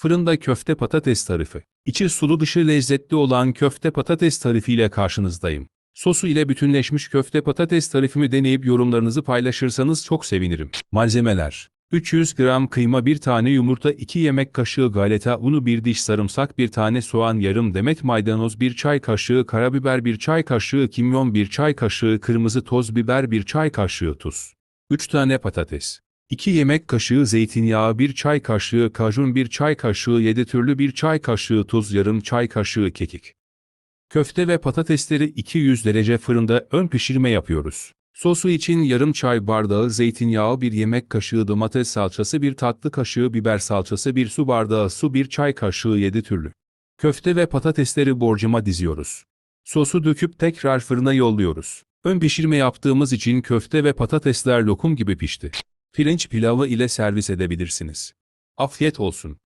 Fırında köfte patates tarifi. İçi sulu dışı lezzetli olan köfte patates tarifiyle karşınızdayım. Sosu ile bütünleşmiş köfte patates tarifimi deneyip yorumlarınızı paylaşırsanız çok sevinirim. Malzemeler 300 gram kıyma 1 tane yumurta 2 yemek kaşığı galeta unu 1 diş sarımsak 1 tane soğan yarım demet maydanoz 1 çay kaşığı karabiber 1 çay kaşığı kimyon 1 çay kaşığı kırmızı toz biber 1 çay kaşığı tuz. 3 tane patates. 2 yemek kaşığı zeytinyağı 1 çay kaşığı kajun 1 çay kaşığı 7 türlü 1 çay kaşığı tuz yarım çay kaşığı kekik. Köfte ve patatesleri 200 derece fırında ön pişirme yapıyoruz. Sosu için yarım çay bardağı zeytinyağı 1 yemek kaşığı domates salçası 1 tatlı kaşığı biber salçası 1 su bardağı su 1 çay kaşığı 7 türlü. Köfte ve patatesleri borcama diziyoruz. Sosu döküp tekrar fırına yolluyoruz. Ön pişirme yaptığımız için köfte ve patatesler lokum gibi pişti. Pirinç pilavı ile servis edebilirsiniz. Afiyet olsun.